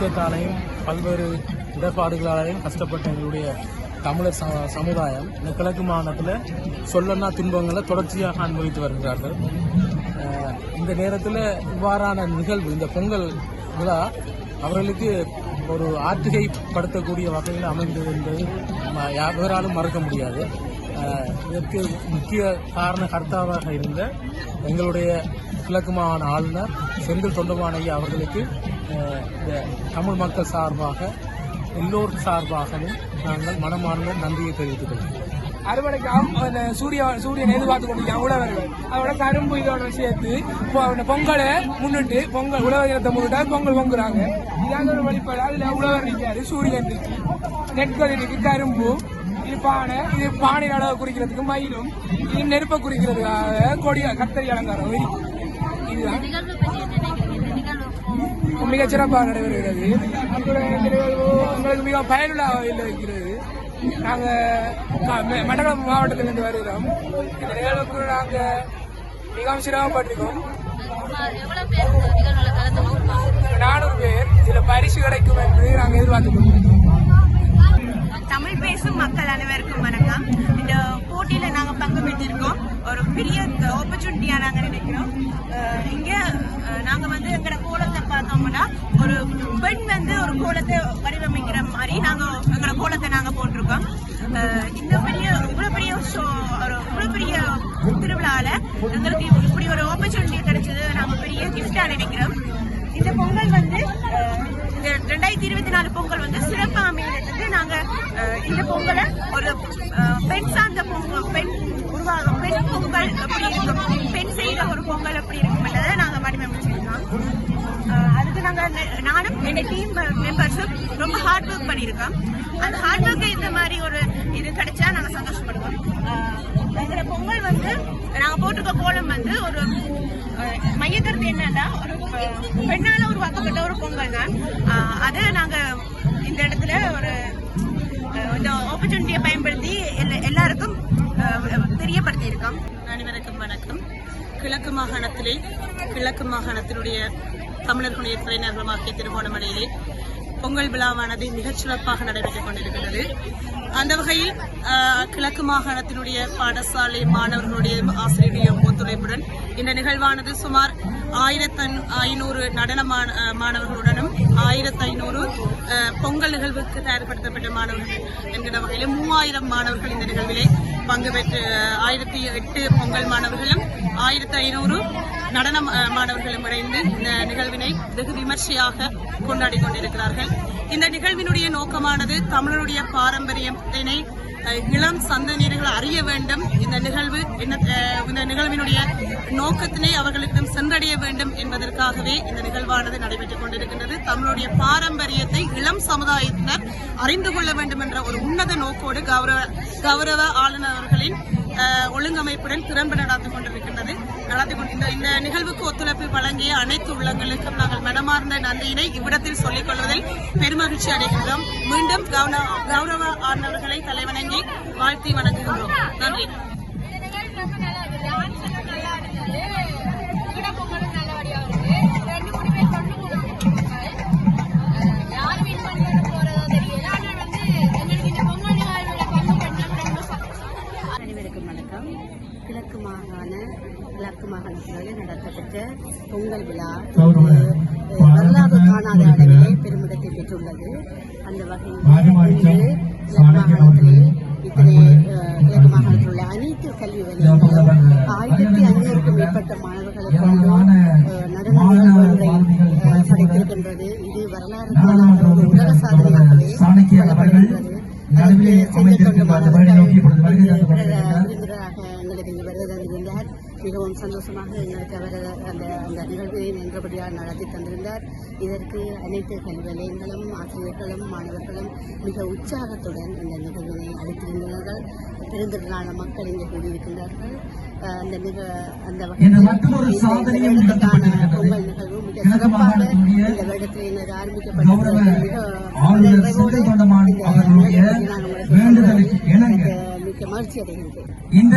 யுத்தத்தாலையும் பல்வேறு இடர்பாடுகளாலையும் கஷ்டப்பட்ட எங்களுடைய தமிழர் ச- சமுதாயம் இந்த கிழக்கு மாநிலத்தில் சொல்லன்னா துன்பங்களை தொடர்ச்சியாக அனுபவித்து வருகிறார்கள். இந்த நேரத்தில் இவ்வாறான நிகழ்வு இந்த பொங்கல் விழா அவர்களுக்கு ஒரு ஆற்றுகைப்படுத்தக்கூடிய வகையில் அமைந்தது என்பது ம- மறக்க முடியாது. இதற்கு முக்கிய காரண கர்த்தாவாக இருந்த எங்களுடைய கிழக்கு மாகாண ஆளுநர் செந்தில் தொண்டமான் அவர்களுக்கு இந்த தமிழ் மக்கள் சார்பாக எல்லோர் சார்பாகவும் நாங்கள் மனமார்ந்த நன்றியை தெரிவித்துக் கொள்கிறோம். அறுவடைக்காம் அந்த சூரிய சூரியன் எதிர்பார்த்து கொண்டிருக்காங்க உழவர்கள். அதோட கரும்பு இதோட சேர்த்து பொங்கலை முன்னிட்டு பொங்கல் உழவர் இனத்தை முன்னிட்டா பொங்கல் பொங்குறாங்க. இதாங்க ஒரு வழிபாடு அதுல உழவர் நிற்காரு சூரியன் இருக்கு கரும்பு இது பானை இது பானை அளவு குறிக்கிறதுக்கு மயிலும் இது நெருப்பை குறிக்கிறதுக்காக கொடி கத்தரி அலங்காரம். இதுதான். நிகழ்வு மிகச் சிறப்பாக நடைபெறுகிறது உங்களுக்கு மிக பயனுள்ள இருக்கிறது. நாங்கள் மண்டலம் மாவட்டத்திலிருந்து வருகிறோம். இந்த நிகழ்வுக்கு நாங்கள் மிகவும் சிரமப்பட்டிருக்கோம். நானூறு பேர் இதில் பரிசு கிடைக்கும் என்று நாங்கள் எதிர்பார்த்து கொண்டிருக்கோம். தமிழ் பேசும் மக்கள் அனைவருக்கும் வணக்கம். இந்த போட்டியில நாங்க பங்கு பெற்றிருக்கோம். ஒரு பெரிய ஆப்பர்ச்சுனிட்டியா நாங்க நினைக்கிறோம். இங்கே இங்க நாங்க வந்து எங்கட பார்த்தோம்னா ஒரு பெண் வந்து ஒரு கோலத்தை வடிவமைக்கிற மாதிரி நாங்கள் எங்கட கோலத்தை நாங்கள் போட்டிருக்கோம். இந்த பெரிய இவ்வளோ பெரிய ஷோ ஒரு இவ்வளோ பெரிய திருவிழாவில் எங்களுக்கு இப்படி ஒரு ஆப்பர்ச்சுனிட்டி கிடைச்சது. நாங்கள் பெரிய கிஃப்டாக நினைக்கிறோம். இந்த பொங்கல் வந்து இந்த ரெண்டாயிரத்தி இருபத்தி நாலு பொங்கல் வந்து சிறப்பு அமைகிறதுக்கு நாங்கள் இந்த பொங்கலை ஒரு பெண் சார்ந்த பொங்கல் பெண் உருவாகும் பெண் பொங்கல் எப்படி இருக்கும். பெண் செய்த ஒரு பொங்கல் எப்படி இருக்கும். நாங்கள் வடிவமைச்சிருக்கோம். நாங்கள் நானும் எங்கள் டீம் மெம்பர்ஸும் ரொம்ப ஹார்ட் ஒர்க் பண்ணியிருக்கோம். அந்த ஹார்ட் ஒர்க்கு இந்த மாதிரி ஒரு இது கிடைச்சா நாங்கள் சந்தோஷப்படுவோம். அஹ், பொங்கல் வந்து நாங்கள் போட்டிருக்க கோலம் வந்து ஒரு மையக்கருத்து என்னன்னா ஒரு பெண்ணால் உருவாக்கப்பட்ட ஒரு பொங்கல் தான். அதை நாங்கள் இந்த இடத்துல ஒரு இந்த ஆப்பர்ச்சுனிட்டியை பயன்படுத்தி எல்லா- எல்லாருக்கும் தெரியப்படுத்தியிருக்கோம். அனைவருக்கும் வணக்கம். கிழக்கு மாகாணத்திலே கிழக்கு மாகாணத்தினுடைய தமிழர்களுடைய தலைநகரமாகிய திருகோணமலையிலே பொங்கல் விழாவானது மிகச் சிறப்பாக நடைபெற்றுக் கொண்டிருக்கிறது. அந்த வகையில் கிழக்கு மாகாணத்தினுடைய பாடசாலை மாணவர்களுடைய ஆசிரியருடைய ஒத்துழைப்புடன் இந்த நிகழ்வானது சுமார் ஆயிரத்தி ஐநூறு நடன மாணவர்களுடனும் ஆயிரத்தி ஐநூறு பொங்கல் நிகழ்வுக்கு தயார்படுத்தப்பட்ட மாணவர்கள் என்கிற வகையில் மூவாயிரம் மாணவர்கள் இந்த நிகழ்விலே பங்கு பெற்று ஆயிரத்தி எட்டு பொங்கல் மாணவர்களும் ஆயிரத்தி ஐநூறு நடன மாணவர்களும் இணைந்து இந்த நிகழ்வினை வெகு விமர்சையாக கொண்டாடி கொண்டிருக்கிறார்கள். இந்த நிகழ்வினுடைய நோக்கமானது தமிழருடைய பாரம்பரியத்தினை இளம் சந்ததியினர்கள் அறிய வேண்டும். இந்த நிகழ்வு என்ன இந்த நிகழ்வினுடைய நோக்கத்தினை அவர்களுக்கும் சென்றடைய வேண்டும் என்பதற்காகவே இந்த நிகழ்வானது நடைபெற்றுக் கொண்டிருக்கின்றது. தமிழுடைய பாரம்பரியத்தை இளம் சமுதாயத்தினர் அறிந்து கொள்ள வேண்டும் என்ற ஒரு உன்னத நோக்கோடு கௌரவ கௌரவ ஆளுநர்களின் ஒழுங்கமைப்புடன் திறன்பட நடந்து கொண்டிருக்கின்றது. நடத்தி கொண்டு இந்த- இந்த நிகழ்வுக்கு ஒத்துழைப்பு வழங்கிய அனைத்து உள்ளங்களுக்கும் நாங்கள் மனமார்ந்த நன்றியினை இவ்விடத்தில் சொல்லிக் கொள்வதில் பெருமகிழ்ச்சி அடைகின்றோம். மீண்டும் கௌரவ ஆளுநர்களை தலைவணங்கி வாழ்த்தி வணங்குகின்றோம். நன்றி. மாகாணத்தில் நடத்தப்பட்ட பொங்கல் விழா. வரலாறு காணாத அளவிலே பெருமிடத்தை பெற்றுள்ளது. அந்த வகையில் மாகாணத்திலே இத்தனை கிழக்கு மாகாணத்தில் அனைத்து கல்வி வலயங்களும் ஆயிரத்தி ஐநூறுக்கும் மேற்பட்ட மாணவர்களுக்கு நடன படைத்திருக்கின்றது. இது வரலாறு காணாத ஒரு உலக சாதனையாகவே எங்களுக்கு இங்கு வருகை தந்திருந்தார் மிகவும் சந்தோஷமாக எங்களுக்கு அவர் அந்த அந்த நிகழ்வை நல்லபடியாக நடத்தி தந்திருந்தார். இதற்கு அனைத்து கல்வி நிலையங்களும் ஆசிரியர்களும் மாணவர்களும் மிக உற்சாகத்துடன் இந்த நிகழ்வினை அளித்திருந்தார்கள். பெருந்திரளான மக்கள் இங்கே கூடியிருக்கின்றார்கள். அந்த நிக அந்த. பொங்கல் நிகழ்வு மிக சிறப்பாக இந்த கௌரவ ஆரம்பிக்கப்பட்டிருக்கிறது. மிக மிக்க மகிழ்ச்சி அடைகின்றேன் இந்த